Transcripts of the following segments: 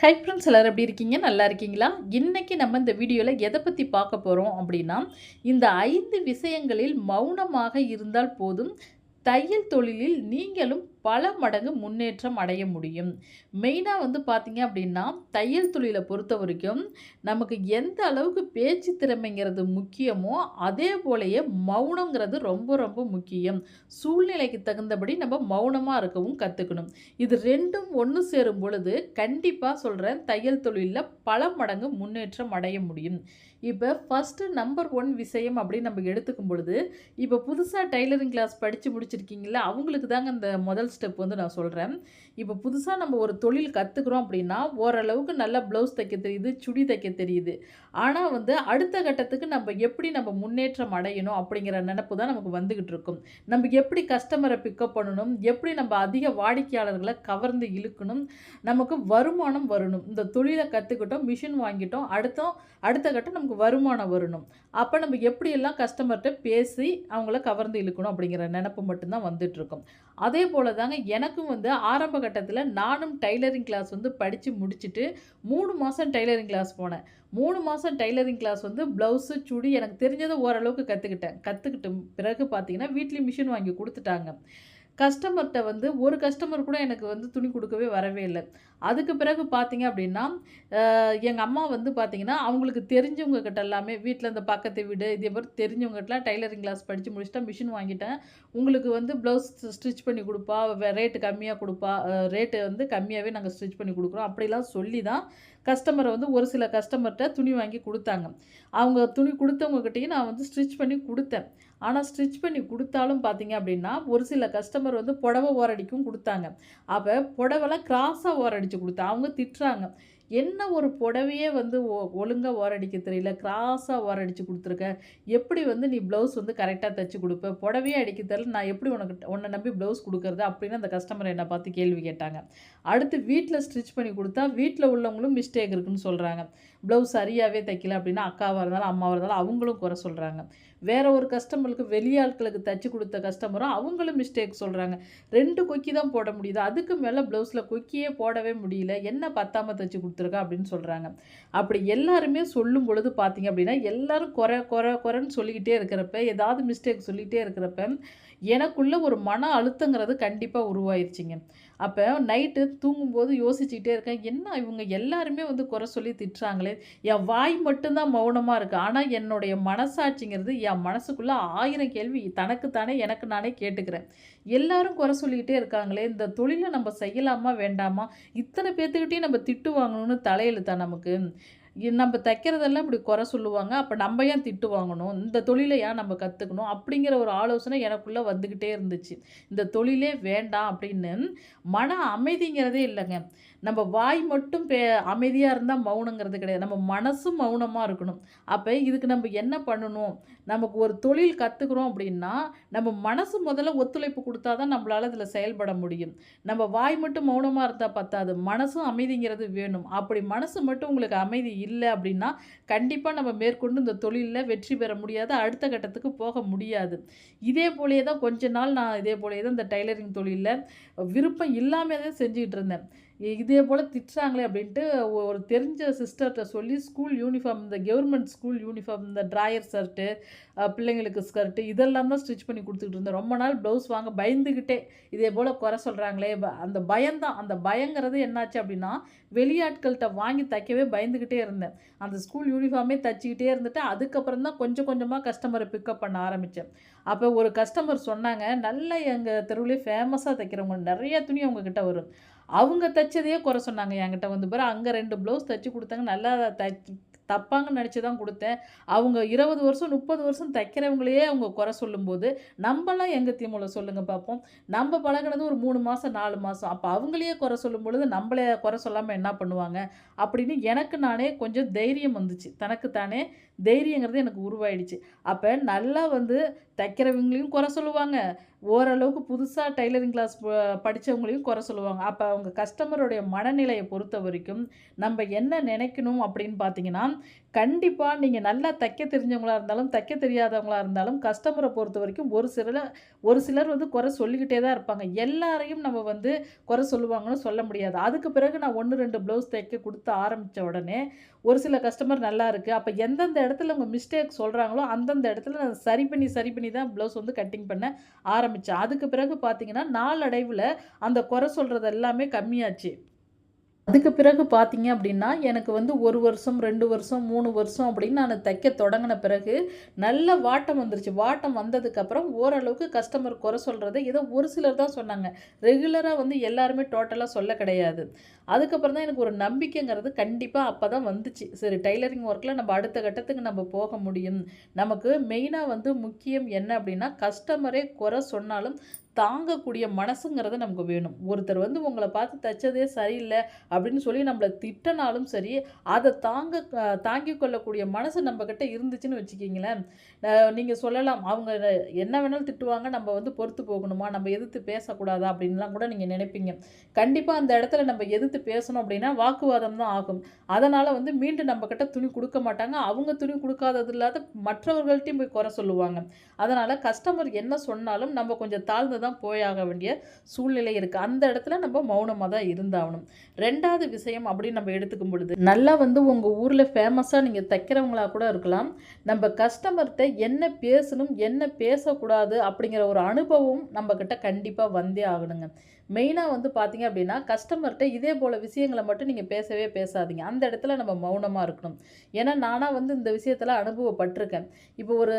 Hi friends எல்லோரும் எப்படி இருக்கீங்க? நல்லா இருக்கீங்களா? இன்றைக்கி நம்ம இந்த வீடியோவில் எதை பற்றி பார்க்க போகிறோம் அப்படின்னா இந்த ஐந்து விஷயங்களில் மௌனமாக இருந்தால் போதும் தையல் தொழிலில் நீங்களும் பல மடங்கு முன்னேற்றம் அடைய முடியும். மெயினாக வந்து பார்த்தீங்க அப்படின்னா தையல் தொழிலை பொறுத்த வரைக்கும் நமக்கு எந்த அளவுக்கு பேச்சு திறமைங்கிறது முக்கியமோ அதே போலயே மௌனங்கிறது ரொம்ப ரொம்ப முக்கியம். சூழ்நிலைக்கு தகுந்தபடி நம்ம மௌனமாக இருக்கவும் கற்றுக்கணும் இது ரெண்டும் ஒன்று சேரும் பொழுது கண்டிப்பாக சொல்கிறேன் தையல் தொழிலில் பல மடங்கு முன்னேற்றம் அடைய முடியும். இப்போ ஃபஸ்ட்டு நம்பர் ஒன் விஷயம் அப்படின்னு நம்ம எடுத்துக்கும் பொழுது இப்போ புதுசாக டைலரிங் கிளாஸ் படித்து முடிச்சிருக்கீங்களா அவங்களுக்கு தாங்க இந்த முதல் ஸ்டெப் வந்து நான் சொல்கிறேன் இப்போ புதுசாக நம்ம ஒரு தொழில் கற்றுக்குறோம் அப்படின்னா ஓரளவுக்கு நல்லா ப்ளவுஸ் தைக்க தெரியுது சுடி தைக்க தெரியுது. ஆனால் வந்து அடுத்த கட்டத்துக்கு நம்ம எப்படி நம்ம முன்னேற்றம் அடையணும் அப்படிங்கிற நினப்பு தான் நமக்கு வந்துக்கிட்டு இருக்கும். நம்ம எப்படி கஸ்டமரை பிக்கப் பண்ணணும் எப்படி நம்ம அதிக வாடிக்கையாளர்களை கவர்ந்து இழுக்கணும் நமக்கு வருமானம் வரணும். இந்த தொழிலை கற்றுக்கிட்டோம் மிஷின் வாங்கிட்டோம் அடுத்தோம் அடுத்த கட்டம் நமக்கு வருமானம் வரணும். அப்போ நம்ம எப்படியெல்லாம் கஸ்டமர்கிட்ட பேசி அவங்கள கவர்ந்து இழுக்கணும் அப்படிங்கிற நினப்பு மட்டும்தான் வந்துட்டுருக்கும் அதே போல் தாங்க எனக்கும் வந்து ஆரம்ப கட்டத்தில் நானும் டைலரிங் கிளாஸ் வந்து படித்து முடிச்சுட்டு மூணு மாதம் டைலரிங் கிளாஸ் போனேன். மூணு மாதம் டைலரிங் கிளாஸ் வந்து ப்ளவுஸு சுடி எனக்கு தெரிஞ்சதை ஓரளவுக்கு கற்றுக்கிட்டேன் கற்றுக்கிட்ட பிறகு பார்த்தீங்கன்னா வீட்லேயும் மிஷின் வாங்கி கொடுத்துட்டாங்க. கஸ்டமர்கிட்ட வந்து ஒரு கஸ்டமர் கூட எனக்கு வந்து துணி கொடுக்கவே வரவே இல்லை. அதுக்கு பிறகு பார்த்தீங்க அப்படின்னா எங்கள் அம்மா வந்து பார்த்தீங்கன்னா அவங்களுக்கு தெரிஞ்சவங்க கிட்ட எல்லாமே வீட்டில் இந்த பக்கத்து வீடு இதே மாதிரி தெரிஞ்சவங்ககிட்டலாம் டைலரிங் கிளாஸ் படித்து முடிச்சுட்டா மிஷின் வாங்கிட்டேன். உங்களுக்கு வந்து ப்ளவுஸ் ஸ்டிச் பண்ணி கொடுப்பா ரேட்டு கம்மியாக கொடுப்பா ரேட்டு வந்து கம்மியாகவே நாங்கள் ஸ்டிச் பண்ணி கொடுக்குறோம் அப்படிலாம் சொல்லி தான் கஸ்டமரை வந்து ஒரு சில கஸ்டமர்கிட்ட துணி வாங்கி கொடுத்தாங்க. அவங்க துணி கொடுத்தவங்ககிட்டையும் நான் வந்து ஸ்டிச் பண்ணி கொடுத்தேன். ஆனால் ஸ்டிச் பண்ணி கொடுத்தாலும் பார்த்தீங்க அப்படின்னா ஒரு சில கஸ்டமர் வந்து புடவை ஓரடிக்கும் கொடுத்தாங்க. அப்போ புடவைலாம் கிராஸாக ஓரடிச்சு கொடுத்தா அவங்க திட்டுறாங்க. என்ன ஒரு புடவையே வந்து ஒ ஒழுங்காக ஓரடிக்க தெரியல கிராஸாக ஓரடித்து கொடுத்துருக்க? எப்படி வந்து நீ ப்ளவுஸ் வந்து கரெக்டாக தைச்சி கொடுப்ப? புடவையே அடிக்க தெரியல நான் எப்படி உனக்கு உன்னை நம்பி ப்ளவுஸ் கொடுக்குறது? அப்படின்னு அந்த கஸ்டமர் என்னை பார்த்து கேள்வி கேட்டாங்க. அடுத்து வீட்டில் ஸ்டிச் பண்ணி கொடுத்தா வீட்டில் உள்ளவங்களும் மிஸ்டேக் இருக்குன்னு சொல்கிறாங்க ப்ளவுஸ் சரியாகவே தைக்கல அப்படின்னா அக்காவாக இருந்தாலும் அம்மாவாக இருந்தாலும் அவங்களும் குறை சொல்கிறாங்க வேறு ஒரு கஸ்டமருக்கு வெளியாட்களுக்கு தைச்சி கொடுத்த கஸ்டமரும் அவங்களும் மிஸ்டேக் சொல்கிறாங்க ரெண்டு கொக்கி தான் போட முடியுது. அதுக்கு மேலே ப்ளவுஸில் கொக்கியே போடவே முடியல. என்ன பத்தாமல் தைச்சி கொடுத்துருக்கா அப்படின்னு சொல்கிறாங்க அப்படி எல்லாருமே சொல்லும் பொழுது பார்த்தீங்க அப்படின்னா எல்லோரும் குறை குறை குறைன்னு சொல்லிக்கிட்டே இருக்கிறப்ப ஏதாவது மிஸ்டேக் சொல்லிகிட்டே இருக்கிறப்ப எனக்குள்ளே ஒரு மன அழுத்தங்கிறது கண்டிப்பாக உருவாயிருச்சிங்க. அப்போ நைட்டு தூங்கும்போது யோசிச்சுக்கிட்டே இருக்கேன். என்ன இவங்க எல்லாருமே வந்து குறை சொல்லி திட்டுறாங்களே? என் வாய் மட்டும்தான் மௌனமாக இருக்குது ஆனால் என்னுடைய மனசாட்சிங்கிறது என் மனசுக்குள்ளே ஆயிரம் கேள்வி தனக்குத்தானே எனக்கு நானே கேட்டுக்கிறேன். எல்லாரும் குறை சொல்லிக்கிட்டே இருக்காங்களே? இந்த தொழிலை நம்ம செய்யலாமா வேண்டாமா? இத்தனை பேர்த்துக்கிட்டே நம்ம திட்டு வாங்கணும்னு தலையெழுத்தா நமக்கு? நம்ம தைக்கிறதெல்லாம் இப்படி குறை சொல்லுவாங்க. அப்போ நம்ம ஏன் திட்டு வாங்கணும்? இந்த தொழிலை ஏன் நம்ம கற்றுக்கணும் அப்படிங்கிற ஒரு ஆலோசனை எனக்குள்ளே வந்துக்கிட்டே இருந்துச்சு. இந்த தொழிலே வேண்டாம் அப்படின்னு மன அமைதிங்கிறதே இல்லைங்க. நம்ம வாய் மட்டும் பே அமைதியாக இருந்தால் மௌனங்கிறது கிடையாது. நம்ம மனசும் மௌனமாக இருக்கணும். அப்போ இதுக்கு நம்ம என்ன பண்ணணும்? நமக்கு ஒரு தொழில் கற்றுக்குறோம் அப்படின்னா நம்ம மனசு முதல்ல ஒத்துழைப்பு கொடுத்தா தான் நம்மளால் இதில் செயல்பட முடியும். நம்ம வாய் மட்டும் மௌனமாக இருந்தால் பத்தாது. மனசும் அமைதிங்கிறது வேணும். அப்படி மனசு மட்டும் உங்களுக்கு அமைதி இல்லை அப்படின்னா கண்டிப்பாக நம்ம மேற்கொண்டு இந்த தொழிலில் வெற்றி பெற முடியாது. அடுத்த கட்டத்துக்கு போக முடியாது. இதே போலேயே தான் கொஞ்ச நாள் நான் இதே போலேயே தான் இந்த டைலரிங் தொழிலில் விருப்பம் இல்லாமல் தான் செஞ்சுக்கிட்டு இருந்தேன். இதே போல் திட்டுறாங்களே அப்படின்ட்டு ஒரு தெரிஞ்ச சிஸ்டர்கிட்ட சொல்லி ஸ்கூல் யூனிஃபார்ம் இந்த கவர்மெண்ட் ஸ்கூல் யூனிஃபார்ம் இந்த ட்ராயர் ஷர்ட்டு பிள்ளைங்களுக்கு ஸ்கர்ட்டு இதெல்லாம் தான் ஸ்டிச் பண்ணி கொடுத்துக்கிட்டு இருந்தேன். ரொம்ப நாள் ப்ளவுஸ் வாங்க பயந்துக்கிட்டே இதே போல் குறை சொல்கிறாங்களே அந்த பயம்தான் அந்த பயங்கிறது என்னாச்சு அப்படின்னா வெளியாட்கள்கிட்ட வாங்கி தைக்கவே பயந்துக்கிட்டே இருந்தேன். அந்த ஸ்கூல் யூனிஃபார்மே தைச்சிக்கிட்டே இருந்துட்டு அதுக்கப்புறம் தான் கொஞ்சம் கொஞ்சமாக கஸ்டமரை பிக்கப் பண்ண ஆரம்பித்தேன் அப்போ ஒரு கஸ்டமர் சொன்னாங்க நல்ல எங்கள் தெருவிலே ஃபேமஸாக தைக்கிறவங்க நிறைய துணி அவங்கக்கிட்ட வரும். அவங்க தைச்சதையே குறை சொன்னாங்க. என்கிட்ட வந்து பாரு அங்கே ரெண்டு ப்ளவுஸ் தைச்சி கொடுத்தாங்க. நல்லா தச்சு தப்பாங்கன்னு நினச்சி தான் கொடுத்தேன். அவங்க இருபது வருஷம் முப்பது வருஷம் தைக்கிறவங்களையே அவங்க குறை சொல்லும்போது நம்மளாம் எங்கள் திமுல சொல்லுங்கள் பார்ப்போம் நம்ம பழகினது ஒரு மூணு மாதம் நாலு மாதம் அப்போ அவங்களையே குறை சொல்லும் பொழுது நம்மளே குறை சொல்லாமல் என்ன பண்ணுவாங்க? அப்படின்னு எனக்கு நானே கொஞ்சம் தைரியம் வந்துச்சு. தனக்கு தானே தைரியங்கிறது எனக்கு உருவாயிடுச்சு. அப்போ நல்லா வந்து தைக்கிறவங்களையும் குறை சொல்லுவாங்க. ஓரளவுக்கு புதுசாக டெய்லரிங் கிளாஸ் படித்தவங்களையும் படிச்சவங்களையும் குறை சொல்லுவாங்க. அப்போ அவங்க கஸ்டமருடைய மனநிலையை பொறுத்த வரைக்கும் நம்ம என்ன நினைக்கணும் அப்படின்னு பார்த்தீங்கன்னா, கண்டிப்பாக நீங்கள் நல்லா தைக்க தெரிஞ்சவங்களா இருந்தாலும், தைக்க தெரியாதவங்களா இருந்தாலும், கஸ்டமரை பொறுத்த வரைக்கும் ஒரு சில ஒரு சிலர் வந்து குறை சொல்லிக்கிட்டே தான் இருப்பாங்க. எல்லாரையும் நம்ம வந்து குறை சொல்லுவாங்கன்னு சொல்ல முடியாது. அதுக்கு பிறகு நான் 1, 2 ப்ளவுஸ் தைக்க கொடுத்து ஆரம்பித்த உடனே, ஒரு சில கஸ்டமர் நல்லா இருக்குது அப்போ எந்தெந்த இடத்துல அவங்க மிஸ்டேக் சொல்கிறாங்களோ அந்தந்த இடத்துல நான் சரி பண்ணி, சரி பண்ணி தான் ப்ளவுஸ் வந்து கட்டிங் பண்ண ஆரம்பித்தேன் அதுக்கு பிறகு பார்த்தீங்கன்னா, நாளடைவில் அந்த குறை சொல்கிறது எல்லாமே கம்மியாச்சு. அதுக்கு பிறகு பார்த்தீங்க அப்படின்னா, எனக்கு வந்து ஒரு வருஷம், ரெண்டு வருஷம், மூணு வருஷம் அப்படின்னு நான் தைக்க தொடங்கின பிறகு, நல்ல வாட்டம் வந்துருச்சு. வாட்டம் வந்ததுக்கப்புறம் ஓரளவுக்கு கஸ்டமர் குறை சொல்கிறது ஏதோ ஒரு சிலர் தான் சொன்னாங்க. ரெகுலராக வந்து எல்லாருமே டோட்டலாக சொல்ல கிடையாது. அதுக்கப்புறம் தான் எனக்கு ஒரு நம்பிக்கைங்கிறது கண்டிப்பாக அப்போ தான் வந்துச்சு. சரி டைலரிங் ஒர்க்கில் நம்ம அடுத்த கட்டத்துக்கு நம்ம போக முடியும். நமக்கு மெயினாக வந்து முக்கியம் என்ன அப்படின்னா, கஸ்டமரே குறை சொன்னாலும் தாங்கக்கூடிய மனசுங்கிறது நமக்கு வேணும். ஒருத்தர் வந்து உங்களை பார்த்து தைச்சதே சரியில்லை அப்படின்னு சொல்லி நம்மளை திட்டினாலும் சரி, அதை தாங்க தாங்கி தாங்கிக் கொள்ளக்கூடிய மனசு நம்மக்கிட்ட இருந்துச்சுன்னு வச்சுக்கிங்களேன் நீங்கள் சொல்லலாம், அவங்க என்ன வேணாலும் திட்டுவாங்க, நம்ம வந்து பொறுத்து போகணுமா? நம்ம எதிர்த்து பேசக்கூடாதா? அப்படின்லாம் கூட நீங்கள் நினைப்பீங்க. கண்டிப்பாக அந்த இடத்துல நம்ம எதிர்த்து பேசணும் அப்படின்னா, வாக்குவாதம் தான் ஆகும். அதனால் வந்து மீண்டும் நம்மக்கிட்ட துணி கொடுக்க மாட்டாங்க. அவங்க துணி கொடுக்காதது இல்லாத மற்றவர்கள்ட்டையும் போய் குறை சொல்லுவாங்க. அதனால் கஸ்டமர் என்ன சொன்னாலும் நம்ம கொஞ்சம் தாழ்ந்து தான் போயாக வேண்டிய சூழ்நிலை இருக்குது அந்த இடத்துல நம்ம மௌனமாக தான் இருந்தாகணும். ரெண்டாவது விஷயம் அப்படின்னு நம்ம எடுத்துக்கும் பொழுது, நல்லா வந்து உங்கள் ஊரில் ஃபேமஸாக நீங்கள் தைக்கிறவங்களா கூட இருக்கலாம். நம்ம கஸ்டமர்கிட்ட என்ன பேசணும், என்ன பேசக்கூடாது அப்படிங்கிற ஒரு அனுபவம் நம்மக்கிட்ட கண்டிப்பாக வந்தே ஆகணுங்க. மெயினாக வந்து பார்த்தீங்க அப்படின்னா, கஸ்டமர்கிட்ட இதே போல விஷயங்களை மட்டும் நீங்கள் பேசவே பேசாதீங்க. அந்த இடத்துல நம்ம மௌனமாக இருக்கணும். ஏன்னா, நானாக வந்து இந்த விஷயத்தில் அனுபவப்பட்டிருக்கேன் இப்போ ஒரு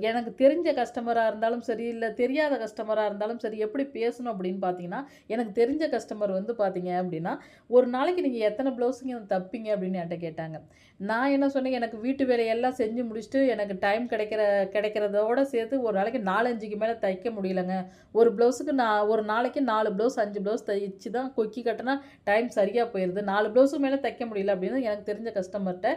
எனக்கு தெரிஞ்ச கஸ்டமராக இருந்தாலும் சரி, இல்லை தெரியாத கஸ்டமராக இருந்தாலும் சரி, எப்படி பேசணும் அப்படின்னு பார்த்தீங்கன்னா, எனக்கு தெரிஞ்ச கஸ்டமர் வந்து பார்த்தீங்க அப்படின்னா, "ஒரு நாளைக்கு நீங்கள் எத்தனை ப்ளவுஸுங்க தப்பிங்க அப்படின்னு என்கிட்ட கேட்டாங்க. நான் என்ன சொன்னேன், "எனக்கு வீட்டு வேலையெல்லாம் செஞ்சு முடிச்சுட்டு, எனக்கு டைம் கிடைக்கிற கிடைக்கிறதோட சேர்த்து ஒரு நாளைக்கு நாலஞ்சுக்கு மேலே தைக்க முடியலங்க. ஒரு ப்ளவுஸுக்கு நான் ஒரு நாளைக்கு நாலு ப்ளவுஸ், ப்ளவுஸ் அஞ்சு ப்ளவுஸ் தைச்சு தான் கொக்கி கட்டினா டைம் சரியாக போயிடுது நாலு ப்ளவுஸும் மேலே தைக்க முடியல." அப்படின்னு எனக்கு தெரிஞ்ச கஸ்டமர்கிட்ட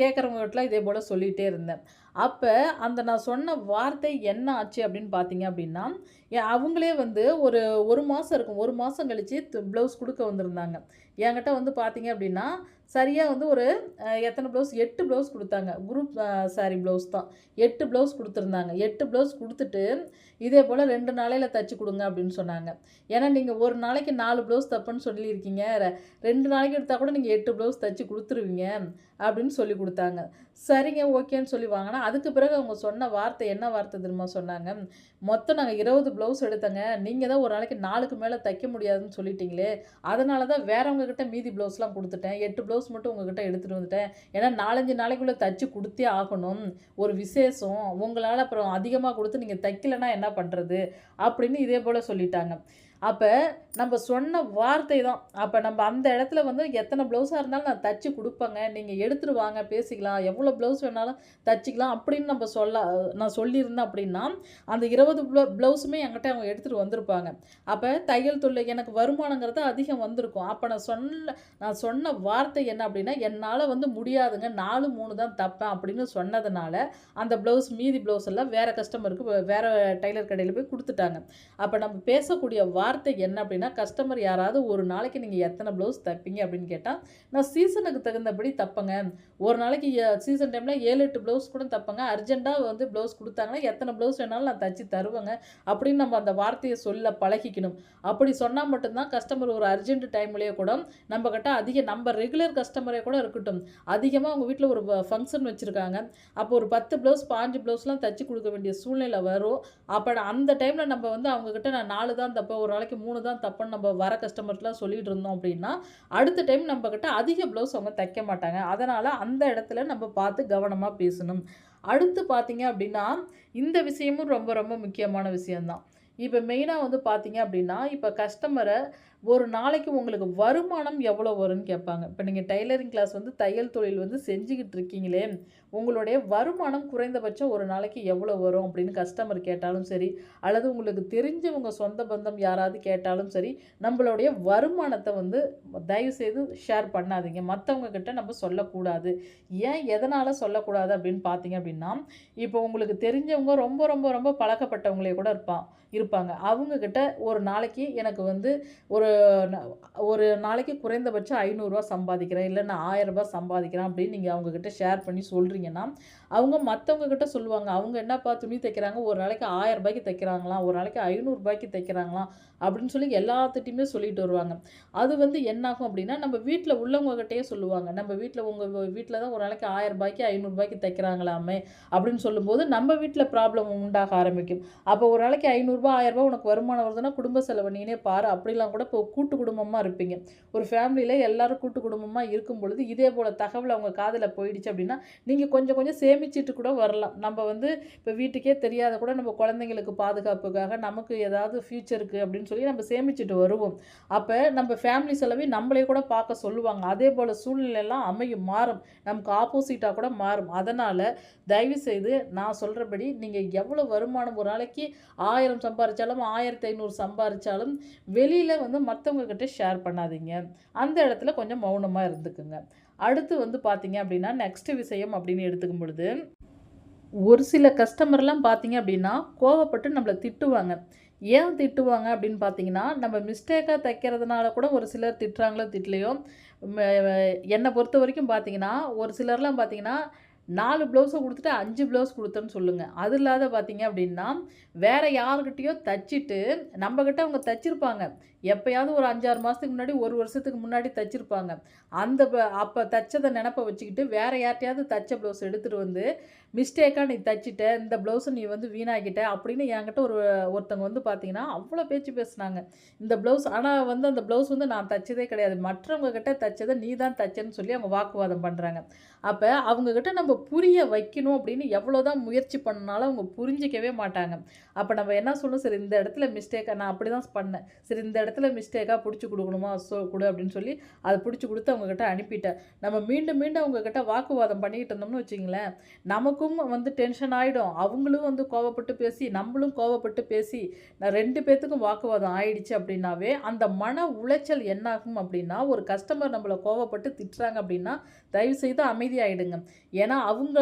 கேட்குறவங்ககிட்டலாம் இதே போல் சொல்லிகிட்டே இருந்தேன். அப்போ அந்த நான் சொன்ன வார்த்தை என்ன ஆச்சு அப்படின்னு பார்த்தீங்க அப்படின்னா, அவங்களே வந்து ஒரு ஒரு மாதம் இருக்கும். ஒரு மாதம் கழித்து ப்ளவுஸ் கொடுக்க வந்திருந்தாங்க. என்கிட்ட வந்து பார்த்தீங்க அப்படின்னா, சரியாக வந்து ஒரு எத்தனை ப்ளவுஸ் எட்டு ப்ளவுஸ் கொடுத்தாங்க குரூப் சாரி ப்ளவுஸ் தான். எட்டு ப்ளவுஸ் கொடுத்துருந்தாங்க எட்டு ப்ளவுஸ் கொடுத்துட்டு இதே போல் ரெண்டு நாளையில் தைச்சி கொடுங்க அப்படின்னு சொன்னாங்க. ஏன்னா, நீங்கள் ஒரு நாளைக்கு நாலு ப்ளவுஸ் தப்புன்னு சொல்லியிருக்கீங்க. ரெண்டு நாளைக்கு எடுத்தால் கூட நீங்கள் எட்டு ப்ளவுஸ் தைச்சி கொடுத்துருவீங்க அப்படின்னு சொல்லிக் கொடுத்தாங்க சரிங்க, ஓகேன்னு சொல்லி வாங்கினா அதுக்கு பிறகு அவங்க சொன்ன வார்த்தை என்ன வார்த்தை தெரியுமா சொன்னாங்க? "மொத்தம் நாங்கள் இருபது ப்ளவுஸ் எடுத்தோங்க. நீங்கள் தான் ஒரு நாளைக்கு நாலுக்கு மேலே தைக்க முடியாதுன்னு சொல்லிட்டீங்களே, அதனால தான் வேறவங்கக்கிட்ட மீதி ப்ளவுஸ்லாம் கொடுத்துட்டேன் எட்டு ப்ளவுஸ் மட்டும் உங்ககிட்ட எடுத்துகிட்டு வந்துட்டேன். ஏன்னா நாலஞ்சு நாளைக்குள்ளே தைச்சி கொடுத்தே ஆகணும். ஒரு விசேஷம். உங்களால் அப்புறம் அதிகமாக கொடுத்து நீங்கள் தைக்கலன்னா என்ன பண்றது?" அப்படின்னு இதே போல சொல்லிட்டாங்க. அப்போ நம்ம சொன்ன வார்த்தை தான். அப்போ நம்ம அந்த இடத்துல வந்து எத்தனை ப்ளவுஸாக இருந்தாலும் நான் தச்சு கொடுப்பேங்க நீங்கள் எடுத்துட்டு வாங்க பேசிக்கலாம். எவ்வளோ ப்ளவுஸ் வேணாலும் தச்சுக்கலாம் அப்படின்னு நம்ம சொல்ல நான் சொல்லியிருந்தேன் அப்படின்னா, அந்த இருபது ப்ளவுஸுமே என்கிட்ட அவங்க எடுத்துகிட்டு வந்திருப்பாங்க. அப்போ தையல் தொழில் எனக்கு வருமானங்கிறது அதிகம் வந்திருக்கும். அப்போ நான் சொன்ன நான் சொன்ன வார்த்தை என்ன அப்படின்னா, என்னால் வந்து முடியாதுங்க. 4, 3 தான் தப்பேன்." அப்படின்னு சொன்னதுனால, அந்த ப்ளவுஸ் மீதி ப்ளவுஸ் எல்லாம் வேறு கஸ்டமருக்கு வேறு டைலர் கடையில் போய் கொடுத்துட்டாங்க அப்போ நம்ம பேசக்கூடிய வார்த்தை என்ன அப்படின்னா, கஸ்டமர் யாராவது "ஒரு நாளைக்கு நீங்கள் எத்தனை ப்ளவுஸ் தைப்பீங்க?" அப்படின்னு கேட்டால் நான் சீசனுக்கு தகுந்தபடி தப்பேங்க. ஒரு நாளைக்கு சீசன் டைமில் ஏழு எட்டு ப்ளவுஸ் கூட தப்பேங்க. அர்ஜென்ட்டாக வந்து ப்ளவுஸ் கொடுத்தாங்கன்னா எத்தனை ப்ளவுஸ் வேணாலும் நான் தச்சு தருவேங்க. அப்படின்னு நம்ம அந்த வார்த்தையை சொல்ல பழகிக்கணும். அப்படி சொன்னால் மட்டும்தான் கஸ்டமர் ஒரு அர்ஜென்ட் டைம்லேயே கூட நம்மகிட்ட அதிக நம்ம ரெகுலர் கஸ்டமரே கூட இருக்கட்டும். அதிகமாக அவங்க வீட்டில் ஒரு ஃபங்க்ஷன் வச்சுருக்காங்க அப்போ ஒரு 10 ப்ளவுஸ், 15 ப்ளவுஸ்லாம் தச்சு கொடுக்க வேண்டிய சூழ்நிலை வரும். அப்போ அந்த டைமில் நம்ம வந்து அவங்கக்கிட்ட நான் நாலு தான் தப்போ ஒரு நாளைக்கு மூணு தான் தப்புன்னு நம்ம வர கஸ்டமர்ஸ்லாம் சொல்லிட்டு இருந்தோம் அப்படின்னா, அடுத்த டைம் நம்மக்கிட்ட அதிக ப்ளவுஸ் அவங்க தைக்க மாட்டாங்க. அதனால் அந்த இடத்துல நம்ம பார்த்து கவனமாக பேசணும். அடுத்து பார்த்தீங்க அப்படின்னா, இந்த விஷயமும் ரொம்ப ரொம்ப முக்கியமான விஷயந்தான் இப்போ மெயினாக வந்து பார்த்தீங்க அப்படின்னா, இப்போ கஸ்டமரை ஒரு நாளைக்கு உங்களுக்கு வருமானம் எவ்வளோ வரும்னு கேட்பாங்க. இப்போ நீங்கள் டெய்லரிங் கிளாஸ் வந்து தையல் தொழில் வந்து செஞ்சுக்கிட்டு இருக்கீங்களே உங்களுடைய வருமானம் குறைந்தபட்சம் ஒரு நாளைக்கு எவ்வளோ வரும் அப்படின்னு கஸ்டமர் கேட்டாலும் சரி அல்லது உங்களுக்கு தெரிஞ்சவங்க சொந்த பந்தம் யாராவது கேட்டாலும் சரி நம்மளுடைய வருமானத்தை வந்து தயவுசெய்து ஷேர் பண்ணாதீங்க. மற்றவங்க கிட்ட நம்ம சொல்லக்கூடாது. ஏன் எதனால் சொல்லக்கூடாது அப்படின்னு பார்த்தீங்க அப்படின்னா இப்போ உங்களுக்கு தெரிஞ்சவங்க ரொம்ப ரொம்ப ரொம்ப பழக்கப்பட்டவங்களே கூட இருப்பான் இருப்பாங்க. அவங்கக்கிட்ட ஒரு நாளைக்கு எனக்கு வந்து ஒரு ஒரு நாளைக்கு குறைந்தபட்சம் ஐநூறுரூவா சம்பாதிக்கிறேன் இல்லை நான் ஆயிரரூபா சம்பாதிக்கிறேன் அப்படின்னு நீங்கள் அவங்கக்கிட்ட ஷேர் பண்ணி சொல்கிறீங்கன்னா அவங்க மற்றவங்ககிட்ட சொல்லுவாங்க. அவங்க என்னப்பா துணி தைக்கிறாங்க? ஒரு நாளைக்கு ஆயர்ரூபாய்க்கு தைக்கிறாங்களாம். ஒரு நாளைக்கு ஐநூறுரூபாய்க்கு தைக்கிறாங்களாம். அப்படின்னு சொல்லி எல்லாத்துட்டையுமே சொல்லிட்டு வருவாங்க. அது வந்து என்னாகும் அப்படின்னா நம்ம வீட்டில் உள்ளவங்ககிட்டயே சொல்லுவாங்க. நம்ம வீட்டில் உங்கள் வீட்டில் தான் ஒரு நாளைக்கு ஆயிரம் ரூபாய்க்கு ஐநூறுரூபாய்க்கு தைக்கிறாங்களாமே அப்படின்னு சொல்லும்போது நம்ம வீட்டில் ப்ராப்ளம் உண்டாக ஆரம்பிக்கும். அப்போ ஒரு நாளைக்கு ஐநூறுரூபா ஆயிரரூபா உனக்கு வருமானம் வருதுன்னா குடும்ப செலவு நீனே பாரு. அப்படிலாம் கூட இப்போ கூட்டு குடும்பமாக இருப்பீங்க. ஒரு ஃபேமிலியில் எல்லாரும் கூட்டு குடும்பமாக இருக்கும் பொழுது இதே போல் தகவல் அவங்க காதில் போயிடுச்சு அப்படின்னா நீங்கள் கொஞ்சம் கொஞ்சம் சேமிச்சிட்டு கூட வரலாம். நம்ம வந்து இப்போ வீட்டுக்கே தெரியாத கூட நம்ம குழந்தைங்களுக்கு பாதுகாப்புக்காக நமக்கு ஏதாவது ஃப்யூச்சருக்கு அப்படின்னு சொல்லி நம்ம சேமிச்சுட்டு வருவோம். அப்போ நம்ம ஃபேமிலி செலவை நம்மளே கூட பார்க்க சொல்லுவாங்க. அதே போல் சூழ்நிலையெல்லாம் அமையும் மாறும். நமக்கு ஆப்போசிட்டாக கூட மாறும். அதனால் தயவு செய்து நான் சொல்கிறபடி நீங்கள் எவ்வளோ வருமானம் ஒரு நாளைக்கு ஆயிரம் சம்பாதிச்சாலும் ஆயிரத்தி ஐநூறு சம்பாதிச்சாலும் வெளியில் வந்து மற்றவங்கக்கிட்ட ஷேர் பண்ணாதீங்க. அந்த இடத்துல கொஞ்சம் மௌனமாக இருந்துக்குங்க. அடுத்து வந்து பார்த்தீங்க அப்படின்னா நெக்ஸ்ட் விஷயம் அப்படின்னு எடுத்துக்கும் பொழுது ஒரு சில கஸ்டமர்லாம் பார்த்தீங்க அப்படின்னா கோவப்பட்டு நம்மளை திட்டுவாங்க. ஏன் திட்டுவாங்க அப்படின்னு பார்த்தீங்கன்னா நம்ம மிஸ்டேக்காக தைக்கிறதுனால கூட ஒரு சிலர் திட்டுறாங்களோ திட்டலையோ என்னை பொறுத்த வரைக்கும் பார்த்தீங்கன்னா ஒரு சிலர்லாம் பார்த்தீங்கன்னா நாலு ப்ளவுஸை கொடுத்துட்டு அஞ்சு ப்ளவுஸ் கொடுத்தேன்னு சொல்லுங்கள் அது இல்லாத பார்த்தீங்க அப்படின்னா வேற யாருக்கிட்டேயோ தச்சுட்டு நம்மக்கிட்ட அவங்க தச்சிருப்பாங்க. எப்போயாவது ஒரு அஞ்சாறு மாதத்துக்கு முன்னாடி ஒரு வருஷத்துக்கு முன்னாடி தச்சிருப்பாங்க. அந்த ப- அப்போ தச்சதை நினப்ப வச்சுக்கிட்டு வேறு யார்ட்டையாவது தச்ச ப்ளவுஸ் எடுத்துகிட்டு வந்து மிஸ்டேக்காக நீ தச்சிட்ட இந்த ப்ளவுஸை நீ வந்து வீணாக்கிட்ட அப்படின்னு என்கிட்ட ஒரு ஒருத்தவங்க வந்து பார்த்தீங்கன்னா அவ்வளோ பேச்சு பேசுனாங்க. இந்த ப்ளவுஸ் ஆனால் வந்து அந்த ப்ளவுஸ் வந்து நான் தச்சதே கிடையாது. மற்றவங்க கிட்ட தச்சதை நீ தான் தச்சேன்னு சொல்லி அவங்க வாக்குவாதம் பண்ணுறாங்க அப்போ அவங்கக்கிட்ட நம்ம புரிய வைக்கணும் அப்படின்னு எவ்வளோதான் முயற்சி பண்ணாலும் அவங்க புரிஞ்சிக்கவே மாட்டாங்க. அப்போ நம்ம என்ன சொல்லணும்? சரி இந்த இடத்துல மிஸ்டேக்காக நான் அப்படி தான் பண்ணேன். சரி இந்த இடத்துல மிஸ்டேக்காக பிடிச்சி கொடுக்கணுமா? ஸோ கொடு அப்படின்னு சொல்லி அதை பிடிச்சி கொடுத்து அவங்கக்கிட்ட அனுப்பிட்டேன். நம்ம மீண்டும் மீண்டும் அவங்கக்கிட்ட வாக்குவாதம் பண்ணிக்கிட்டு இருந்தோம்னு வச்சிங்களேன் நமக்கும் வந்து டென்ஷன் ஆகிடும் அவங்களும் வந்து கோவப்பட்டு பேசி நம்மளும் கோவப்பட்டு பேசி நான் ரெண்டு பேர்த்துக்கும் வாக்குவாதம் ஆயிடுச்சு அப்படின்னாவே அந்த மன உளைச்சல் என்னாகும் அப்படின்னா ஒரு கஸ்டமர் நம்மளை கோவப்பட்டு திட்டுறாங்க அப்படின்னா தயவு செய்து ஏன்னா அவங்க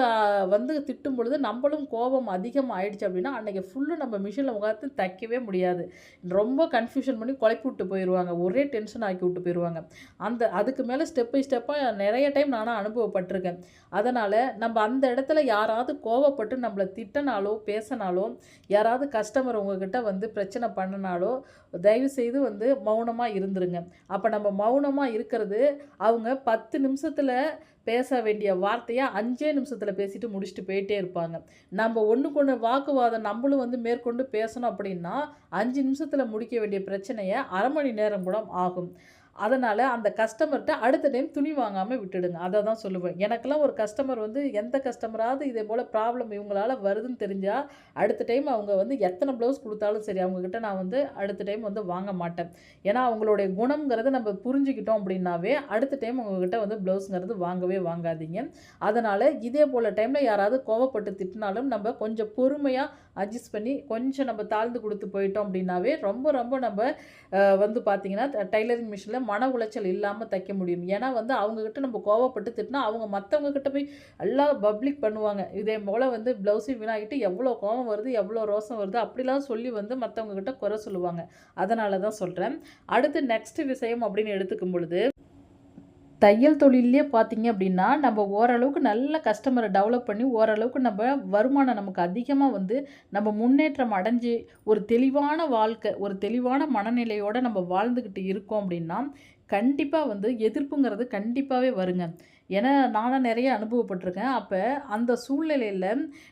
வந்து திட்டும் பொழுது நம்மளும் கோபம் அதிகம் ஆயிடுச்சு அப்படின்னா அன்றைக்கி ஃபுல்லும் நம்ம மிஷினில் உட்காந்து தைக்கவே முடியாது. ரொம்ப கன்ஃபியூஷன் பண்ணி குழப்பி விட்டு போயிடுவாங்க ஒரே டென்ஷன் ஆக்கி விட்டு போயிடுவாங்க அந்த அதுக்கு மேலே ஸ்டெப் பை ஸ்டெப்பாக நிறைய டைம் நானும் அனுபவப்பட்டிருக்கேன். அதனால் நம்ம அந்த இடத்துல யாராவது கோவப்பட்டு நம்மளை திட்டினாலோ பேசினாலோ யாராவது கஸ்டமர் உங்ககிட்ட வந்து பிரச்சனை பண்ணினாலோ தயவு செய்து வந்து மௌனமாக இருந்துருங்க. அப்போ நம்ம மௌனமாக இருக்கிறது அவங்க பத்து நிமிஷத்தில் பேச வேண்டிய வார்த்தையை அஞ்சே நிமிஷத்தில் பேசிட்டு முடிச்சுட்டு போயிட்டே இருப்பாங்க. நம்ம ஒன்றுக்கு ஒன்று வாக்குவாதம் நம்மளும் வந்து மேற்கொண்டு பேசணும் அப்படின்னா அஞ்சு நிமிஷத்தில் முடிக்க வேண்டிய பிரச்சனையை அரை மணி நேரம் கூட ஆகும். அதனால் அந்த கஸ்டமர்கிட்ட அடுத்த டைம் துணி வாங்காமல் விட்டுடுங்க. அதை தான் சொல்லுவேன். எனக்கெல்லாம் ஒரு கஸ்டமர் வந்து எந்த கஸ்டமராவது இதே போல் ப்ராப்ளம் இவங்களால வருதுன்னு தெரிஞ்சால் அடுத்த டைம் அவங்க வந்து எத்தனை ப்ளவுஸ் கொடுத்தாலும் சரி அவங்கக்கிட்ட நான் வந்து அடுத்த டைம் வந்து வாங்க மாட்டேன். ஏன்னா அவங்களுடைய குணங்கிறத நம்ம புரிஞ்சுக்கிட்டோம் அப்படின்னாவே அடுத்த டைம் உங்ககிட்ட வந்து ப்ளவுஸுங்கிறது வாங்கவே வாங்காதீங்க. அதனால் இதே போல் டைமில் யாராவது கோவப்பட்டு திட்டினாலும் நம்ம கொஞ்சம் பொறுமையாக அட்ஜஸ்ட் பண்ணி கொஞ்சம் நம்ம தாழ்ந்து கொடுத்து போயிட்டோம் அப்படின்னாவே ரொம்ப ரொம்ப நம்ம வந்து பார்த்திங்கன்னா டைலரிங் மிஷினில் மன உளைச்சல் இல்லாமல் தைக்க முடியும். ஏன்னா வந்து அவங்கக்கிட்ட நம்ம கோவப்பட்டு திட்டினா அவங்க மற்றவங்கக்கிட்ட போய் எல்லாம் பப்ளிக் பண்ணுவாங்க. இதே போல் வந்து ப்ளவுஸையும் வீணாகிட்டு எவ்வளோ கோவம் வருது எவ்வளோ ரோசம் வருது அப்படிலாம் சொல்லி வந்து மற்றவங்கக்கிட்ட குறை சொல்லுவாங்க. அதனால தான் சொல்கிறேன் அடுத்து நெக்ஸ்ட் விஷயம் அப்படின்னு எடுத்துக்கும் பொழுது தையல் தொழிலே பார்த்தீங்க அப்படின்னா நம்ம ஓரளவுக்கு நல்ல கஸ்டமரை டெவலப் பண்ணி ஓரளவுக்கு நம்ம வருமானம் நமக்கு அதிகமாக வந்து நம்ம முன்னேற்றம் அடைஞ்சு ஒரு தெளிவான வாழ்க்கை ஒரு தெளிவான மனநிலையோடு நம்ம வாழ்ந்துக்கிட்டு இருக்கோம் அப்படின்னா கண்டிப்பாக வந்து எதிர்ப்புங்கிறது கண்டிப்பாகவே வருங்க. ஏன்னா நானும் நிறைய அனுபவப்பட்டிருக்கேன். அப்போ அந்த சூழ்நிலையில்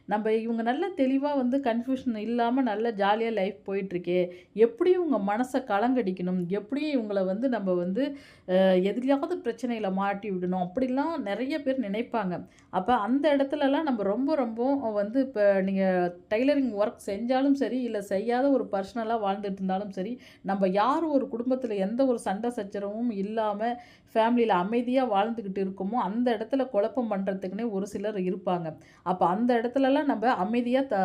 நம்ம இவங்க நல்ல தெளிவாக வந்து கன்ஃபியூஷன் இல்லாமல் நல்ல ஜாலியாக லைஃப் போயிட்டுருக்கே. எப்படி இவங்க மனசை கலங்கடிக்கணும்? எப்படியும் இவங்களை வந்து நம்ம வந்து அஹ், எதுலையாவது பிரச்சனையில் மாட்டி விடணும்? அப்படிலாம் நிறைய பேர் நினைப்பாங்க. அப்போ அந்த இடத்துலலாம் நம்ம ரொம்ப ரொம்ப வந்து இப்போ நீங்கள் டைலரிங் ஒர்க் செஞ்சாலும் சரி இல்லை செய்யாத ஒரு பர்சனலாக வாழ்ந்துட்டு இருந்தாலும் சரி நம்ம யார் ஒரு குடும்பத்தில் எந்த ஒரு சண்டை சச்சரவும் இல்லாமல் ஃபேமிலியில் அமைதியாக வாழ்ந்துக்கிட்டு இருக்கோமோ அந்த இடத்துல குழப்பம் பண்ணுறதுக்குனே ஒரு சிலர் இருப்பாங்க. அப்போ அந்த இடத்துலலாம் நம்ம அமைதியாக த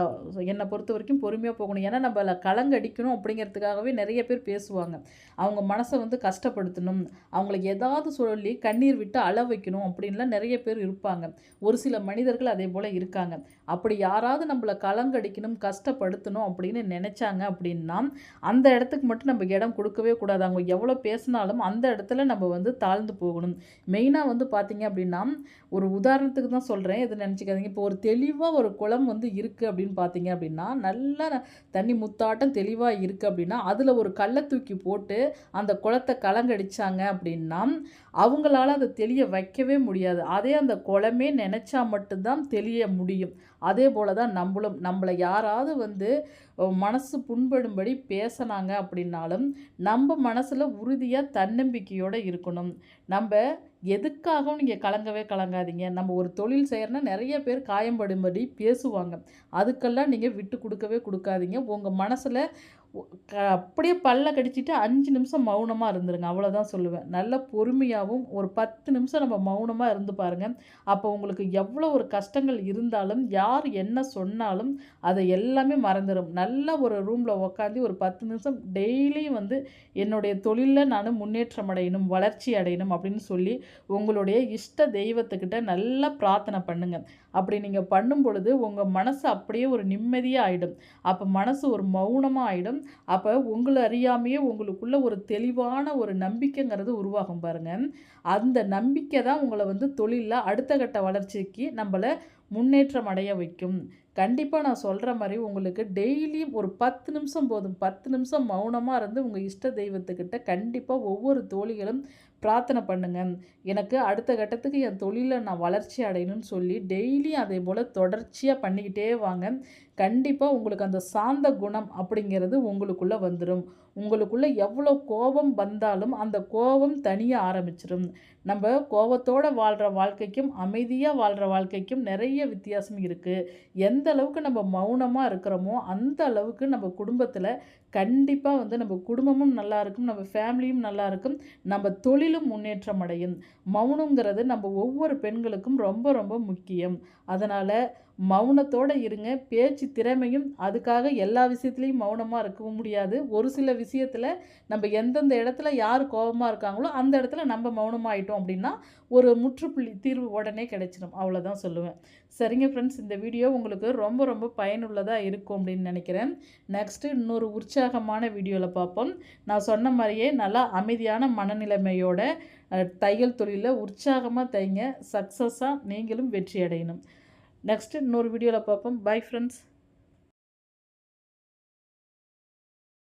என்னை பொறுத்த வரைக்கும் பொறுமையாக போகணும். ஏன்னா நம்மள கலங்கடிக்கணும் அப்படிங்கிறதுக்காகவே நிறைய பேர் பேசுவாங்க. அவங்க மனசை வந்து கஷ்டப்படுத்தணும். அவங்களுக்கு ஏதாவது சொல்லி கண்ணீர் விட்டு அள வைக்கணும் அப்படின்லாம் நிறைய பேர் இருப்பாங்க. ஒரு சில மனிதர்கள் அதே போல் இருக்காங்க. அப்படி யாராவது நம்மளை கலங்கடிக்கணும் கஷ்டப்படுத்தணும் அப்படின்னு நினச்சாங்க அப்படின்னா அந்த இடத்துக்கு மட்டும் நம்ம இடம் கொடுக்கவே கூடாது. அவங்க எவ்வளோ பேசினாலும் அந்த இடத்துல நம்ம வந்து தாழ்ந்து போகணும். மெயினாக வந்து பார்த்திங்க அப்படின்னா ஒரு உதாரணத்துக்கு தான் சொல்கிறேன் எது நினச்சிக்காதீங்க. இப்போ ஒரு தெளிவாக ஒரு குளம் வந்து இருக்குது அப்படின்னு பார்த்தீங்க அப்படின்னா நல்லா தண்ணி முத்தாட்டம் தெளிவாக இருக்குது அப்படின்னா அதில் ஒரு கல்லை தூக்கி போட்டு அந்த குளத்தை கலங்கடிச்சாங்க அப்படின்னா அவங்களால அதை தெளிய வைக்கவே முடியாது. அதே அந்த குளமே நினச்சா மட்டும்தான் தெளிய முடியும். அதே போல தான் நம்மளும் நம்மளை யாராவது வந்து மனசு புண்படும்படி பேசினாங்க அப்படின்னாலும் நம்ம மனசில் உறுதியாக தன்னம்பிக்கையோடு இருக்கணும். நம்ம எதுக்காகவும் நீங்கள் கலங்கவே கலங்காதீங்க. நம்ம ஒரு தொழில் செய்கிறனா நிறைய பேர் காயம்படும்படி பேசுவாங்க. அதுக்கெல்லாம் நீங்கள் விட்டு கொடுக்கவே கொடுக்காதீங்க. உங்கள் மனசில் அப்படியே பல்ல கடிச்சிட்டு அஞ்சு நிமிஷம் மௌனமாக இருந்துருங்க. அவ்வளோதான் சொல்லுவேன். நல்ல பொறுமையாகவும் ஒரு பத்து நிமிஷம் நம்ம மௌனமாக இருந்து பாருங்கள் அப்போ உங்களுக்கு எவ்வளோ ஒரு கஷ்டங்கள் இருந்தாலும் யார் என்ன சொன்னாலும் அதை எல்லாமே மறந்துடும் நல்ல ஒரு ரூமில் உக்காந்து ஒரு பத்து நிமிஷம் டெய்லியும் வந்து என்னுடைய தொழிலில் நான் முன்னேற்றம் அடையணும் வளர்ச்சி அடையணும் அப்படின்னு சொல்லி உங்களுடைய இஷ்ட தெய்வத்துக்கிட்ட நல்லா பிரார்த்தனை பண்ணுங்கள் அப்படி நீங்கள் பண்ணும் பொழுது உங்கள் மனசு அப்படியே ஒரு நிம்மதியாக ஆகிடும் அப்போ மனசு ஒரு மௌனமாக ஆகிடும் அப்போ உங்களை அறியாமையே உங்களுக்குள்ள ஒரு தெளிவான ஒரு நம்பிக்கைங்கிறது உருவாகும் பாருங்கள் அந்த நம்பிக்கை தான் உங்களை வந்து தொழிலில் அடுத்த கட்ட வளர்ச்சிக்கு நம்மளை முன்னேற்றம் அடைய வைக்கும். கண்டிப்பாக நான் சொல்கிற மாதிரி உங்களுக்கு டெய்லியும் ஒரு பத்து நிமிஷம் போதும் பத்து நிமிஷம் மௌனமாக இருந்து உங்கள் இஷ்ட தெய்வத்துக்கிட்ட கண்டிப்பாக ஒவ்வொரு தோழிகளும் பிரார்த்தனை பண்ணுங்க. எனக்கு அடுத்த கட்டத்துக்கு என் தொழிலில் நான் வளர்ச்சி அடையணும்னு சொல்லி டெய்லியும் அதே போல் தொடர்ச்சியாக பண்ணிக்கிட்டே வாங்க. கண்டிப்பாக உங்களுக்கு அந்த சாந்த குணம் அப்படிங்கிறது உங்களுக்குள்ளே வந்துடும் உங்களுக்குள்ளே எவ்வளோ கோபம் வந்தாலும் அந்த கோபம் தனிய ஆரம்பிச்சிடும் நம்ம கோபத்தோடு வாழ்கிற வாழ்க்கைக்கும் அமைதியாக வாழ்கிற வாழ்க்கைக்கும் நிறைய வித்தியாசம் இருக்குது எந்த அளவுக்கு நம்ம மௌனமாக இருக்கிறோமோ அந்த அளவுக்கு நம்ம குடும்பத்தில் கண்டிப்பாக வந்து நம்ம குடும்பமும் நல்லா இருக்கும் நம்ம ஃபேமிலியும் நல்லா இருக்கும். நம்ம தொழிலும் முன்னேற்றம் அடையும். மௌனங்கிறது நம்ம ஒவ்வொரு பெண்களுக்கும் ரொம்ப ரொம்ப முக்கியம். அதனால் மௌனத்தோடு இருங்க. பேச்சு திறமையும் அதுக்காக எல்லா விஷயத்துலையும் மௌனமாக இருக்கவும் முடியாது. ஒரு சில விஷயத்தில் நம்ம எந்தெந்த இடத்துல யார் கோபமாக இருக்காங்களோ அந்த இடத்துல நம்ம மௌனமாக ஆயிட்டோம் அப்படின்னா ஒரு முற்றுப்புள்ளி தீர்வு உடனே கிடைச்சிடும் அவ்வளோதான் சொல்லுவேன். சரிங்க ஃப்ரெண்ட்ஸ் இந்த வீடியோ உங்களுக்கு ரொம்ப ரொம்ப பயனுள்ளதாக இருக்கும் அப்படின்னு நினைக்கிறேன். நெக்ஸ்ட்டு இன்னொரு உற்சாகமான வீடியோவில் பார்ப்போம். நான் சொன்ன மாதிரியே நல்லா அமைதியான மனநிலைமையோட தையல் தொழிலில் உற்சாகமாக தைங்க சக்ஸஸாக நீங்களும் வெற்றி அடையணும். நெக்ஸ்ட்டு இன்னொரு வீடியோவில் பார்ப்போம். Bye friends